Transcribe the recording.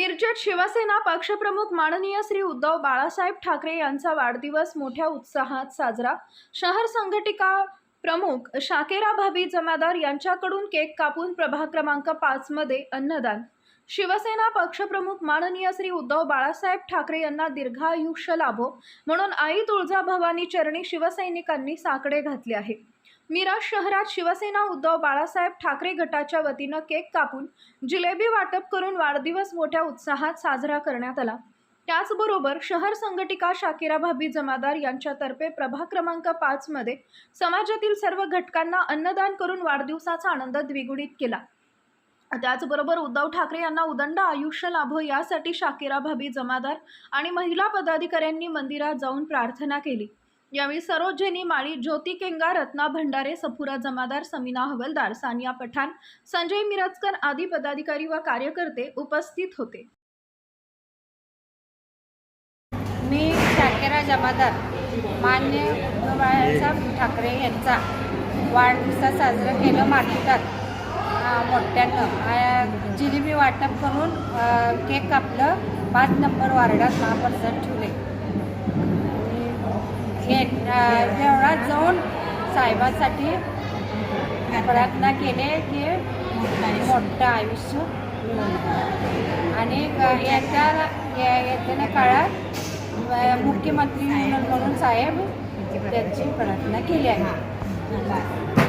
मिरजेत शिवसेना पक्षप्रमुख माननीय श्री उद्धव बाळासाहेब ठाकरे यांचा वाढदिवस मोठ्या उत्साहात साजरा. शहर संघटिका प्रमुख शाकेरा भाभी जमादार यांच्याकडून केक कापून प्रभाग क्रमांक पाचमध्ये अन्नदान शिवसेना पक्षप्रमुख माननीय श्री उद्धव बाळासाहेब ठाकरे यांना दीर्घायुष्य लाभो म्हणून आई तुळजाभवानी चरणी शिवसैनिकांनी साकडे घातले आहे. मिराज शहरात शिवसेना उद्धव बाळासाहेब ठाकरे गटाच्या वतीनं केक कापून जिलेबी वाटप करून वाढदिवस मोठ्या उत्साहात साजरा करण्यात आला. त्याचबरोबर शहर संघटिका शाकिरा भाभी जमादार यांच्यातर्फे प्रभाग क्रमांक पाचमध्ये समाजातील सर्व घटकांना अन्नदान करून वाढदिवसाचा आनंद द्विगुणित केला. त्याचबरोबर उद्धव ठाकरे यांना उदंड आयुष्य लाभो यासाठी शाकिरा भाभी जमादार आणि महिला पदाधिकाऱ्यांनी मंदिरात जाऊन प्रार्थना केली. यावेळी सरोजिनी माळी ज्योती केंगा रत्ना भंडारे सफुरा जमादार समीना हवलदार सानिया पठाण संजय मिरजकर आदी पदाधिकारी व कार्यकर्ते उपस्थित होते. मी शाकिरा जमादार मान्य ठाकरे यांचा वाढदिवसा साजरा केलं मार्केटात अं, जिलेबी वाटप करून केक कापलं पाच नंबर वार्डात पर्सेंट ठेवले. हे देवळात जाऊन साहेबासाठी प्रार्थना केले की मोठं आयुष्य आणि याच्या येत्या काळात मुख्यमंत्री म्हणून म्हणून साहेब त्यांची प्रार्थना केली आहे.